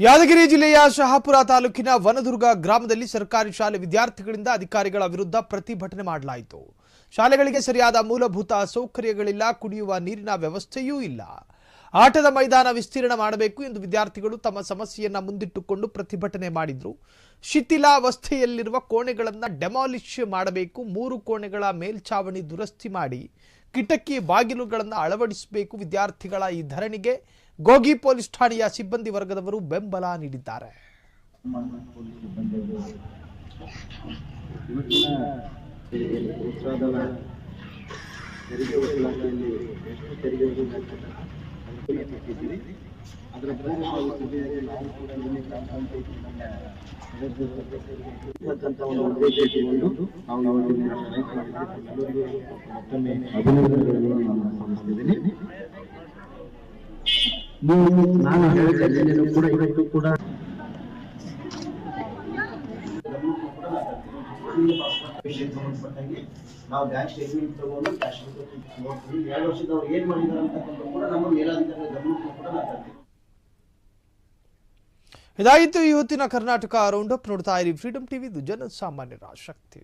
ಯಾದಗಿರಿ ಜಿಲ್ಲೆಯ ಶಹಾಪುರ ತಾಲೂಕಿನ ವನದುರ್ಗ ಗ್ರಾಮದಲ್ಲಿ ಸರ್ಕಾರಿ ಶಾಲೆ ವಿದ್ಯಾರ್ಥಿಗಳಿಂದ ಅಧಿಕಾರಿಗಳ ವಿರುದ್ಧ ಪ್ರತಿಭಟನೆ ಮಾಡಲಾಯಿತು. ಶಾಲೆಗಳಿಗೆ ಸರಿಯಾದ ಮೂಲಭೂತ ಸೌಕರ್ಯಗಳಿಲ್ಲ, ಕುಡಿಯುವ ನೀರಿನ ವ್ಯವಸ್ಥೆಯೂ ಇಲ್ಲ. ಆಟದ ಮೈದಾನ ವಿಸ್ತೀರ್ಣ ಮಾಡಬೇಕು ಎಂದು ವಿದ್ಯಾರ್ಥಿಗಳು ತಮ್ಮ ಸಮಸ್ಯೆಯನ್ನ ಮುಂದಿಟ್ಟುಕೊಂಡು ಪ್ರತಿಭಟನೆ ಮಾಡಿದ್ರು. ಶಿಥಿಲಾವಸ್ಥೆಯಲ್ಲಿರುವ ಕೋಣೆಗಳನ್ನು ಡೆಮಾಲಿಷ್ ಮಾಡಬೇಕು. ಮೂರು ಕೋಣೆಗಳ ಮೇಲ್ಛಾವಣಿ ದುರಸ್ತಿ ಮಾಡಿ ಕಿಟಕಿ ಬಾಗಿಲುಗಳನ್ನು ಅಳವಡಿಸಬೇಕು ವಿದ್ಯಾರ್ಥಿಗಳ ಈ ಧರಣಿಗೆ. ಗೋಗಿ ಪೊಲೀಸ್ ಠಾಣೆಯ ಸಿಬ್ಬಂದಿ ವರ್ಗದವರು ಬೆಂಬಲ ನೀಡಿದ್ದಾರೆ. ತೆರಿಗೆ ನಾನು ನಾನು ಹೇಳಿದ ಕೂಡ ಇವತ್ತು ಕೂಡ ವಿಷಯಕ್ಕೆ ಸಂಬಂಧಪಟ್ಟಂಗೆ ನಾವು ಬ್ಯಾಂಕ್ ಸ್ಟೇಟ್ಮೆಂಟ್ ತಗೊಂಡು ಕ್ಯಾಶ್ ನೋಡ್ತೀವಿ. ಎರಡು ವರ್ಷದವ್ರು ಏನ್ ಮಾಡಿದಾರೆ ಅಂತಕ್ಕಂಥ ಕೂಡ ನಮ್ಮ ಮೇಲಾಧಿಕಾರಿಗಳ ಗಮನಕ್ಕೂ ಕೂಡ ನಾವು ತರ್ತೀವಿ. ಇವತ್ತಿನ ಕರ್ನಾಟಕ ರೌಂಡ್ ಅಪ್ ನೋಡ್ತಾ ಇರಿ. ಫ್ರೀಡಮ್ ಟಿವಿ ಇದು ಜನಸಾಮಾನ್ಯರ ಶಕ್ತಿ.